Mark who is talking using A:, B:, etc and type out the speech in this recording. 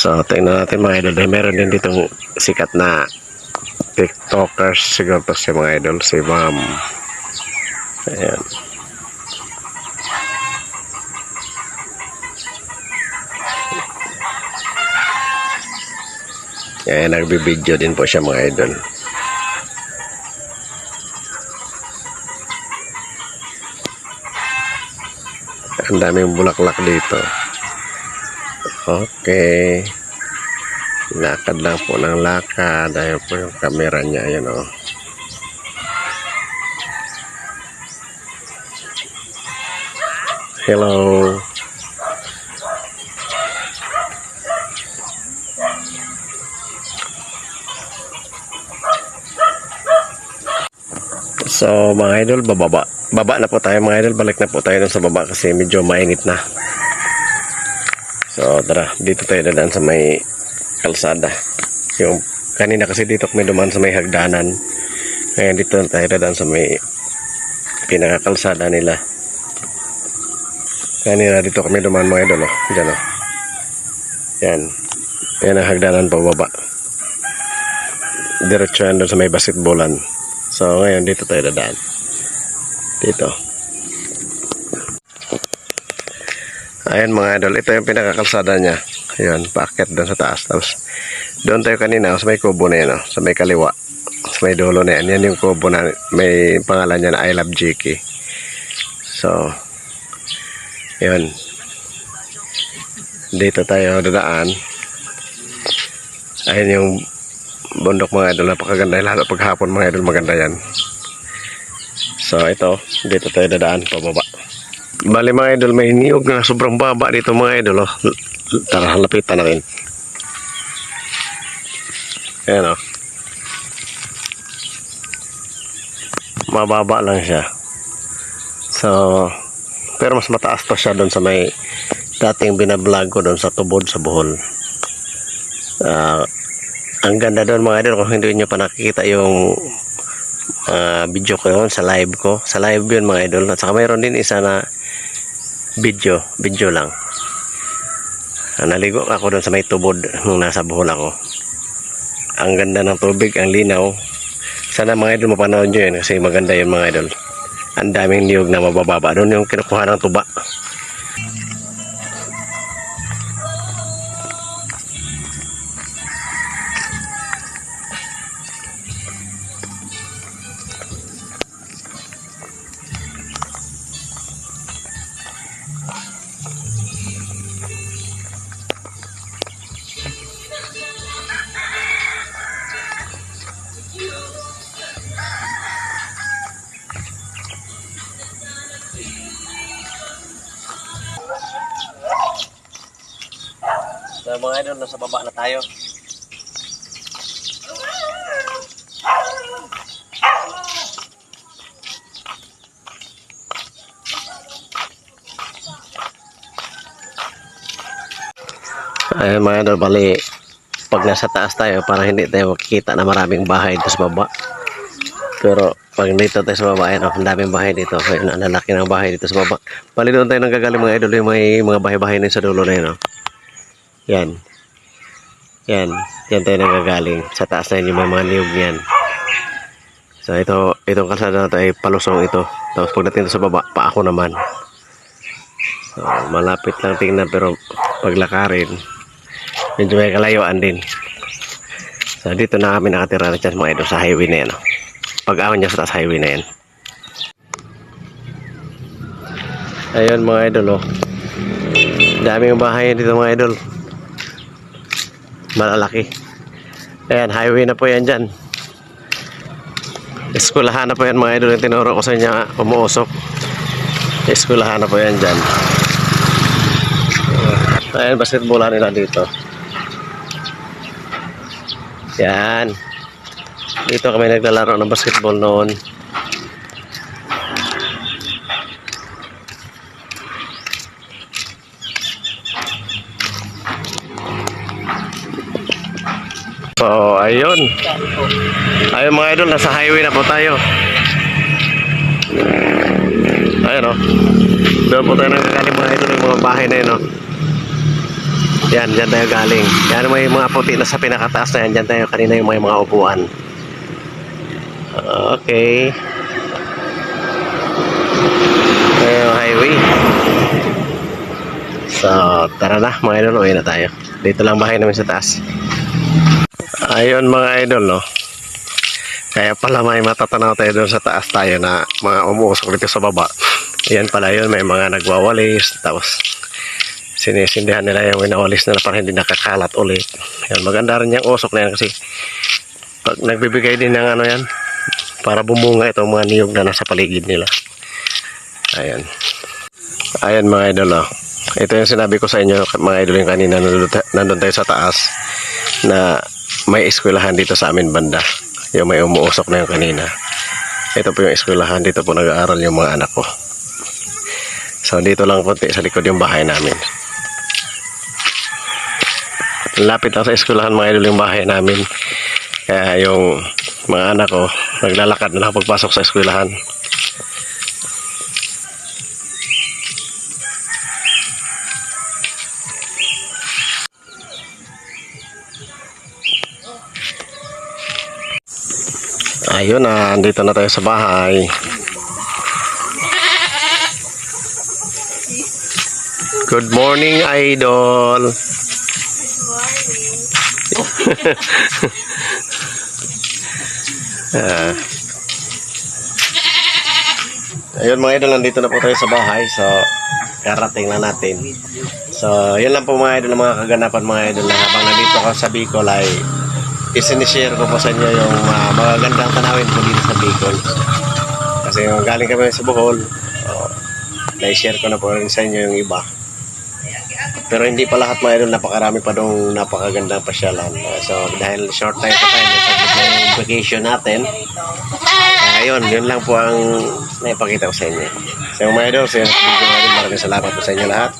A: So, tingnan natin mga idol. Dahil meron din ditong sikat na TikTokers. Siguro to si mga idol. Si Ma'am. Ayan. Ayan, nagbibideo din po siya mga idol. Ang daming bulaklak dito. Okay. Lakad lang po ng lakad. Ayun po yung camera niya. Ayun o. Hello. So mga idol, bababa. Baba na po tayo mga idol. Balik na po tayo dun sa baba kasi medyo mainit na. So, tara, dito tayo dadaan sa may kalsada. Yung kanina kasi dito kami dumaan sa may hagdanan. Ngayon dito tayo dadaan sa may pinakakalsada nila. Kanina dito kami dumaan mga idol, oh. Diyan, oh. Yan. Yan ang hagdanan pababa. Diretso yan doon sa may basketballan. So, ngayon dito tayo dadaan. Dito. Ayan mga idol, ito yung pinakakalsada niya. Ayan, packet doon sa taas. Tapos, doon tayo kanina sa may kubo na yan, oh, sa may kaliwa. Sa may dulo na yan. Yan yung kubo na may pangalan niya na I Love Jiki. So, yun. Dito tayo dadaan. Ayan yung bundok mga idol. Napakaganda. Lalo paghapon mga idol, maganda yan. So, ito. Dito tayo dadaan pababa. Bali mga idol, may niyog na sobrang baba dito mga idol. Oh. Tara, lapitan natin. Ayan o. Mababa lang siya. So, pero mas mataas pa siya doon sa may dating binablog ko doon sa tubod sa Bohol. Ah, ang ganda doon mga idol kung hindi nyo pa nakikita yung ah, video ko yun sa live ko. Sa live yun mga idol. At saka mayroon din isa na video, video lang. Ah, naligo ako doon sa may tubod nung nasa Bohol ako. Ang ganda ng tubig, ang linaw. Sana mga idol mapanood nyo yun kasi maganda yun mga idol. Ang daming niyog na mabababa. Doon yung kinukuha ng tuba. So mga idol, nasa baba na tayo. Ayun mga idol, bali pag nasa taas tayo para hindi tayo makikita na maraming bahay dito sa baba. Pero pag dito tayo sa baba, ayun, oh, ang daming bahay dito. Ayun, ang lalaki ng bahay dito sa baba. Bali doon tayo nanggagaling mga idol, yung may mga bahay-bahay na sa dulo na yun. Oh. Yan. Yan. Yan tayo nanggagaling. Sa taas na yun yung mga niyog niyan. So ito, itong kalsada na ito ay palusong ito. Tapos pagdating sa baba, paako naman. So malapit lang tingnan pero paglakarin, medyo may kalayuan din. So dito na kami nakatira na dyan mga idol sa highway na yan. Oh. Pag-awan niya sa taas highway na yan. Ayun mga idol oh. Daming bahay dito mga idol. Malalaki. Ayan, highway na po yan dyan. Eskulahan na po yan mga idol. Yung tinuro ko sa inyo umuusok. Eskulahan na po yan dyan. Ayan, basketballan nila dito. Yan. Dito kami naglalaro ng basketball noon. Oo, ayun. Ayun mga idol, nasa highway na po tayo. Ayun o. Doon po tayo nagkakaling mga idol yung mga bahay na yun o. Yan, dyan tayo galing. Yan may mga puti na sa pinakataas na yan. Dyan tayo kanina yung may mga upuan. Okay. Ayun yung highway. So, tara na mga idol, uwi na tayo. Dito lang bahay namin sa taas. Ayun mga idol, no. Kaya pala may matatanaw tayo doon sa taas tayo na mga umuusok dito sa baba. Yan pala yun, may mga nagwawalis, tapos sinisindihan nila yung winawalis nila para hindi nakakalat ulit. Yan, maganda rin yung usok na yan kasi pag nagbibigay din ng ano yan, para bumunga itong mga niyog na nasa paligid nila. Ayan. Ayan mga idol, oh. Ito yung sinabi ko sa inyo, mga idol yung kanina, nandun, tayo sa taas, na may eskwelahan dito sa amin banda. Yung may umuusok na yung kanina. Ito po yung eskwelahan, dito po nag-aaral yung mga anak ko. So, dito lang konti sa likod yung bahay namin. Lapit lang sa eskwelahan mga idol yung bahay namin. Kaya yung mga anak ko, naglalakad na lang pagpasok sa eskwelahan. Ayun na, andito na tayo sa bahay. Good morning, idol. Ah. Ayun mga idol, nandito na po tayo sa bahay. So, karating na natin. So, yun lang po mga idol, mga kaganapan mga idol na habang nandito ako sa Bicol ay isinishare ko po sa inyo yung uh, magagandang tanawin po dito sa Bicol. Kasi yung galing kami sa Bohol, oh, na-share ko na po rin sa inyo yung iba. Pero hindi pa lahat mga idol, napakarami pa dong napakagandang pasyalan. Uh, so dahil short time pa tayo, nasaglit na yung vacation natin. Kaya yun, lang po ang naipakita ko sa inyo. So mga idol, sa idol, maraming salamat po sa inyo lahat.